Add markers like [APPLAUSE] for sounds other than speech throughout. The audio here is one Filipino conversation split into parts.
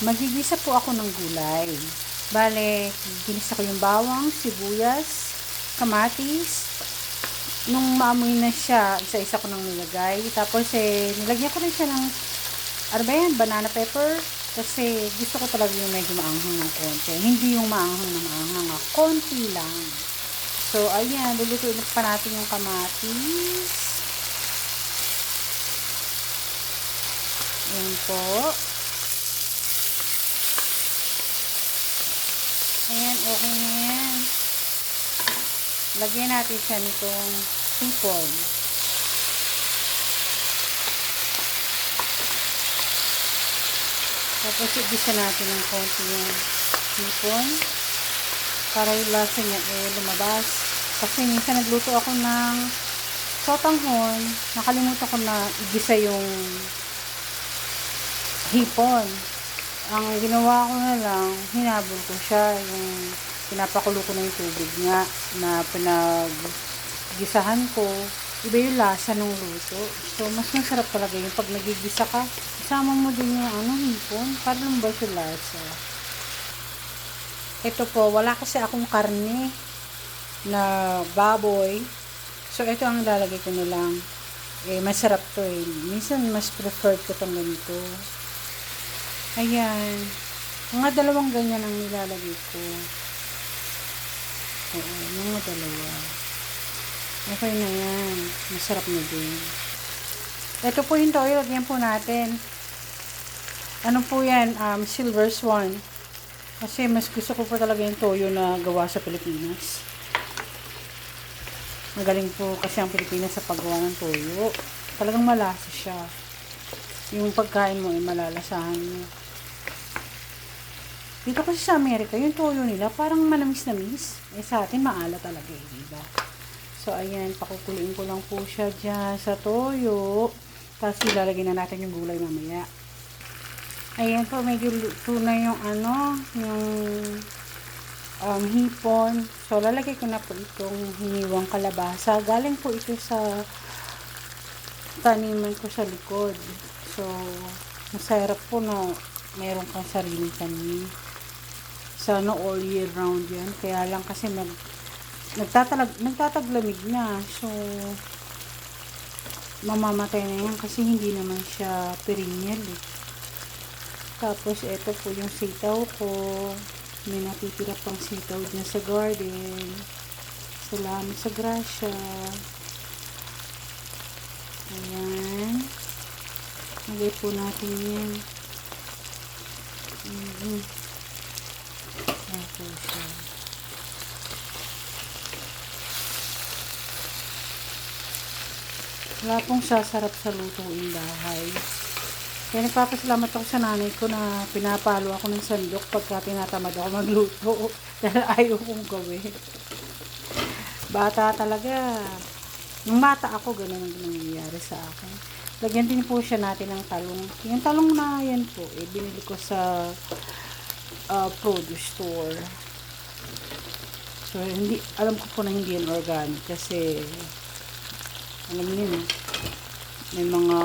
Magigisa po ako ng gulay. Bale, ginisa ko yung bawang, sibuyas, kamatis. Nung maamoy na siya, isa-isa ko nang nilagay. Tapos eh, nilagyan ko rin siya ng, ano ba yan, banana pepper. Kasi gusto ko talaga yung medyo maanghang ng konti. Hindi yung maanghang na maanghang, ah. konti lang. So, ayan, lulutuin pa natin yung kamatis. Ayan po. Ayan, okay na yan. Lagyan natin siya nitong sipon. Tapos igisa natin ng konti yung sipon para yung lasa niya eh lumabas. Kasi minsan nagluto ako ng sotanghon, nakalimutan ko na igisa yung hipon. Ang ginawa ko na lang, hinabol ko siya, yung pinapakulo ko na yung tubig nga na pinaggisahan ko. Iba yung lasa ng luto. So, mas masarap talaga yung pag nagigisa ka, isama mo din yung ano, hipon, para lumabas yung lasa. Ito po, wala kasi akong karne na baboy. So, ito ang lalagay ko na lang. Eh, masarap to eh. Minsan, mas preferred ko itong ganito. Ayan. Mga dalawang ganyan ang nilalagay ko. Oo, mga dalawa. Okay na yan. Masarap na din. Ito po yung toyo. Lagyan po natin. Ano po yan? Um, silver swan. Kasi mas gusto ko po talaga yung toyo na gawa sa Pilipinas. Magaling po kasi ang Pilipinas sa paggawa ng toyo. Talagang malasa siya. Yung pagkain mo ay malalasahan mo. Dito kasi sa Amerika, yung toyo nila parang manamis-namis. Eh sa atin maala talaga eh, diba? So ayan, pakukuliin ko lang po siya dyan sa toyo. Tapos ilalagay na natin yung gulay mamaya. Ayan po, medyo luto na yung ano, yung um, hipon. So, lalagay ko na po itong hiniwang kalabasa. Galing po ito sa taniman ko sa likod. So, masarap po na meron kang sariling tanim. Sana all year round yan. Kaya lang kasi nag, nagtatalag, nagtataglamig na. So, mamamatay na yan kasi hindi naman siya perennial eh. Tapos, ito po yung sitaw ko. May natitira pang sitaw dyan sa garden. Salamat sa grasya. Ayan. Lagay po natin yan. Mm-hmm. Ayan po siya. Wala pong sasarap sa lutuin bahay. Kaya nagpapasalamat ako sa nanay ko na pinapalo ako ng sandok pagka tinatamad ako magluto. [LAUGHS] Dahil ayaw kong gawin. Bata talaga. Nung bata ako, ganun ang nangyayari sa akin. Lagyan din po siya natin ng talong. Yung talong na yan po, eh, binili ko sa uh, produce store. So, hindi, alam ko po na hindi yan organic kasi alam niyo na, may mga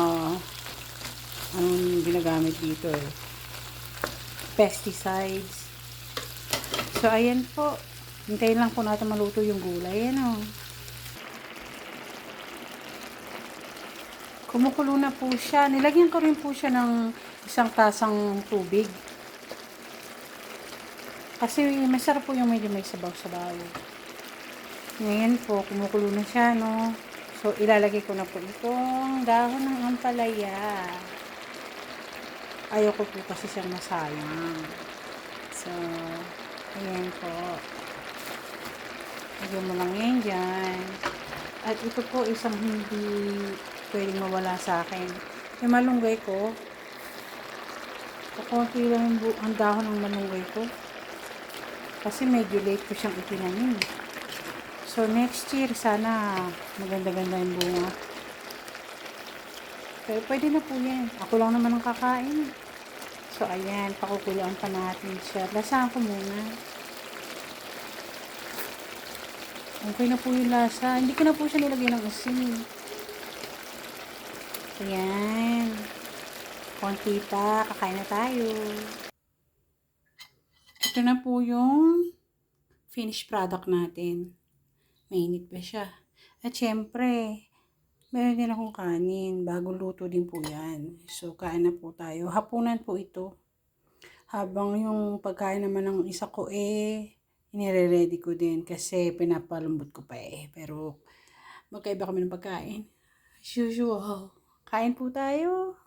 anong ginagamit dito eh. Pesticides. So, ayan po. Hintayin lang po natin maluto yung gulay. Ayan o. Kumukulo na po siya. Nilagyan ko rin po siya ng isang tasang tubig. Kasi masarap po yung medyo may sabaw-sabaw. Ngayon po, kumukulo na siya, no? So, ilalagay ko na po itong dahon ng ampalaya. Ayoko po kasi siyang masayang. So, ayan po. Lagyan mo lang yan dyan. At ito po isang hindi pwedeng mawala sa akin. Yung malunggay ko, kakunti lang ang dahon ng malunggay ko. Kasi medyo late ko siyang itinanim. So, next year, sana maganda-ganda yung bunga. Pero pwede na po yan. Ako lang naman ang kakain. So, ayan. Pakukuluan pa natin siya. Lasahan ko muna. Okay na po yung lasa. Hindi ko na po siya nilagay ng asin. Ayan. Konti. Kakain na tayo. Ito na po yung finished product natin. Mainit pa siya. At syempre, meron din akong kanin. Bagong luto din po yan. So, kain na po tayo. Hapunan po ito. Habang yung pagkain naman ng isa ko eh, inire-ready ko din kasi pinapalambot ko pa eh. Pero magkaiba kami ng pagkain. As usual. Kain po tayo.